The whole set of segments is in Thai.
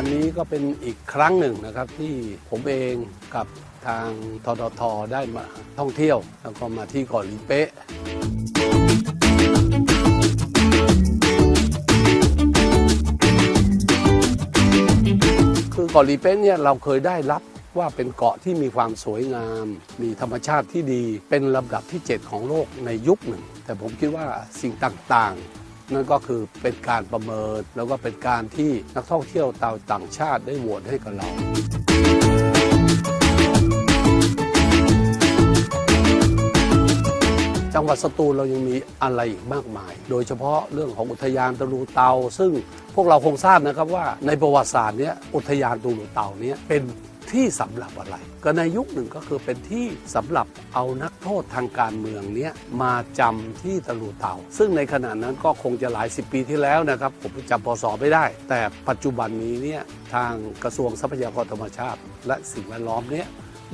วันนี้ก็เป็นอีกครั้งหนึ่งนะครับ ที่ผมเองกับทางทททได้มาท่องเที่ยว แล้วก็มาที่เกาะลีเป๊ะคือเกาะลีเป๊ะเนี่ยเราเคยได้รับว่าเป็นเกาะที่มีความสวยงาม มีธรรมชาติที่ดี เป็นลำดับที่ 7 ของโลกในยุคหนึ่ง แต่ผมคิดว่าสิ่งต่าง นั่นก็คือเป็นการประเมินแล้วก็เป็นการที่นักท่องเที่ยวชาวต่างชาติได้โหวตให้กับเราจังหวัดสตูลเรายังมีอะไรอีกมากมาย โดยเฉพาะเรื่องของอุทยานตะลูเตา ซึ่งพวกเราคงทราบนะครับว่าในประวัติศาสตร์เนี้ยอุทยานตะลูเตาเนี้ยเป็น ที่สำหรับอะไร ก็ในยุคหนึ่งก็คือเป็นที่สำหรับเอานักโทษทางการเมืองเนี้ยมาจำที่ตะลูเตา ซึ่งในขณะนั้นก็คงจะหลายสิบปีที่แล้วนะครับ ผมจำพศไม่ได้ แต่ปัจจุบันนี้เนี่ยทางกระทรวงทรัพยากรธรรมชาติ และสิ่งแวดล้อมเนี้ย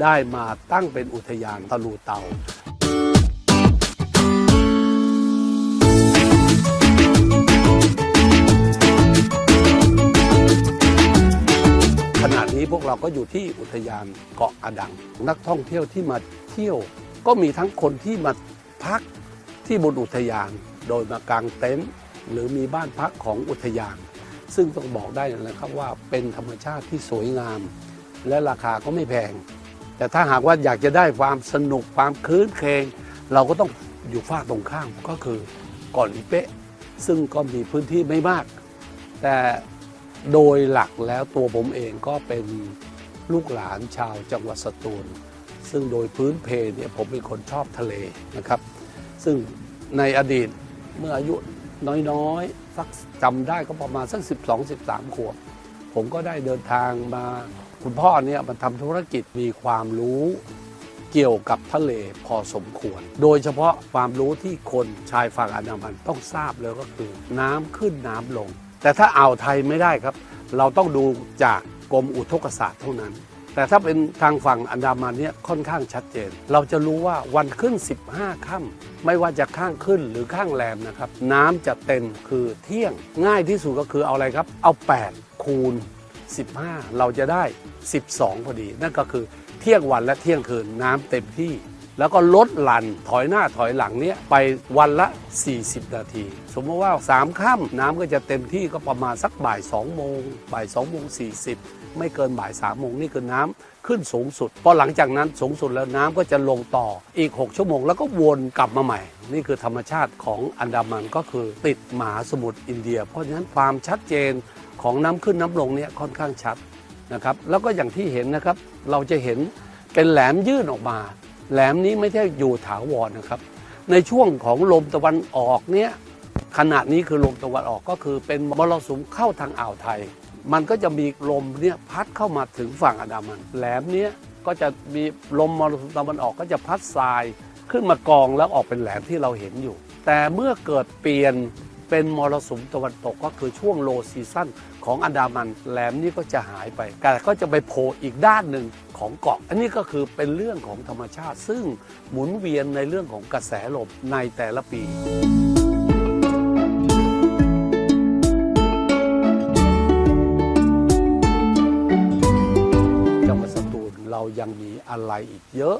ได้มาตั้งเป็นอุทยานตะลูเตา ขณะนี้พวกเราก็อยู่ที่อุทยานเกาะอาดัง นักท่องเที่ยวที่มาเที่ยว ก็มีทั้งคนที่มาพักที่บนอุทยาน โดยมากางเต็นท์หรือมีบ้านพักของอุทยาน ซึ่งต้องบอกได้นะครับว่าเป็นธรรมชาติที่สวยงาม และราคาก็ไม่แพง แต่ถ้าหากว่าอยากจะได้ความสนุกความคลื้นเคงเราก็ต้องอยู่ฝากตรงข้ามก็คือกาะหลีเป๊ะซึ่งก็มีพื้นที่ไม่มาก แต่ โดยหลักแล้วตัวผมเองก็เป็นลูกหลานชาวจังหวัดสตูล ซึ่งโดยพื้นเพเนี่ยผมเป็นคนชอบทะเลนะครับ ซึ่งในอดีตเมื่ออายุน้อยๆสักจำได้ก็ประมาณสัก 12 13 ขวบ ผมก็ได้เดินทางมาคุณพ่อเนี่ยมันทำธุรกิจมีความรู้เกี่ยวกับทะเลพอสมควร โดยเฉพาะความรู้ที่คนชายฝั่งอันดามันต้องทราบเลยก็คือ น้ำขึ้นน้ำลง แต่ถ้าอ่าวไทยไม่ได้ครับ เราต้องดูจากกรมอุทกศาสตร์เท่านั้น แต่ถ้าเป็นทางฝั่งอันดามันเนี่ยค่อนข้างชัดเจน เราจะรู้ว่าวันขึ้น 15ค่ำไม่ว่าจะข้างขึ้นหรือข้างแรมนะครับ น้ำจะเต็มคือเที่ยงง่ายที่สุดก็คือเอาอะไรครับ เอา 8 คูณ 15 เราจะได้ 12 พอดี นั่นก็คือเที่ยงวันและเที่ยงคืนน้ำเต็มที่ แล้วก็ลดหลั่นถอยหน้าถอยหลังเนี้ยไปวันละ 40 นาที สมมติว่า 3ค่ำน้ำก็จะเต็มที่ก็ประมาณสักบ่าย 2 โมง บ่าย2โมง 40 ไม่เกินบ่าย3โมงนี่คือน้ำขึ้นสูงสุด พอหลังจากนั้นสูงสุดแล้วน้ำก็จะลงต่ออีก 6 ชั่วโมง แล้วก็วนกลับมาใหม่ นี่คือธรรมชาติของอันดามันก็คือติดมหาสมุทรอินเดีย เพราะฉะนั้นความชัดเจนของน้ำขึ้นน้ำลงเนี่ยค่อนข้างชัดนะครับแล้วก็อย่างที่เห็นนะครับเราจะเห็นเป็นแหลมยื่นออกมา แหลมนี้ไม่ใช่อยู่ถาวรนะครับ ในช่วงของลมตะวันออกเนี่ยขณะนี้คือลมตะวันออกก็คือเป็นมรสุมเข้าทางอ่าวไทย มันก็จะมีลมเนี่ยพัดเข้ามาถึงฝั่งอันดามัน แหลมเนี้ยก็จะมีลมมรสุมตะวันออกก็จะพัดทรายขึ้นมากองแล้วออกเป็นแหลมที่เราเห็นอยู่ แต่เมื่อเกิดเปลี่ยน เป็นมรสุมตะวันตกก็คือช่วงโลซีซั่นของอันดามันแหลมนี้ก็จะหายไปแต่ก็จะไปโผล่อีกด้านหนึ่งของเกาะ อันนี้ก็คือเป็นเรื่องของธรรมชาติ ซึ่งหมุนเวียนในเรื่องของกระแสลมในแต่ละปีจังหวัดสตูลเรายังมีอะไรอีกเยอะ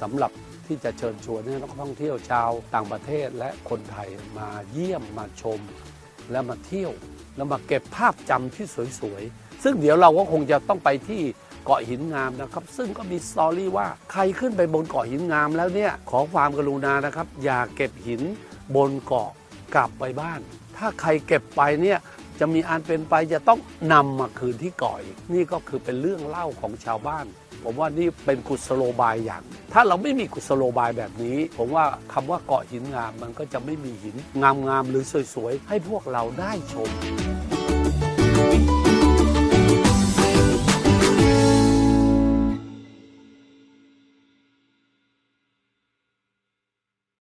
สำหรับ ที่จะเชิญชวนให้นักท่องเที่ยวชาวต่างประเทศและคนไทยมาเยี่ยมมาชม และมาเที่ยว แล้วมาเก็บภาพจำที่สวยๆ ซึ่งเดี๋ยวเราก็คงจะต้องไปที่เกาะหินงามนะครับ ซึ่งก็มีสตอรี่ว่าใครขึ้นไปบนเกาะหินงามแล้วเนี่ยขอความกรุณานะครับ อย่าเก็บหินบนเกาะกลับไปบ้าน ถ้าใครเก็บไปเนี่ยจะมีอันเป็นไปจะต้องนำมาคืนที่เกาะอีกนี่ก็คือเป็นเรื่องเล่าของชาวบ้าน ผมว่านี่เป็นกุศโลบายอย่างถ้าเราไม่มีกุศโลบายแบบนี้ ผมว่าคำว่าเกาะหินงามมันก็จะไม่มีหินงามๆหรือสวยๆ ให้พวกเราได้ชม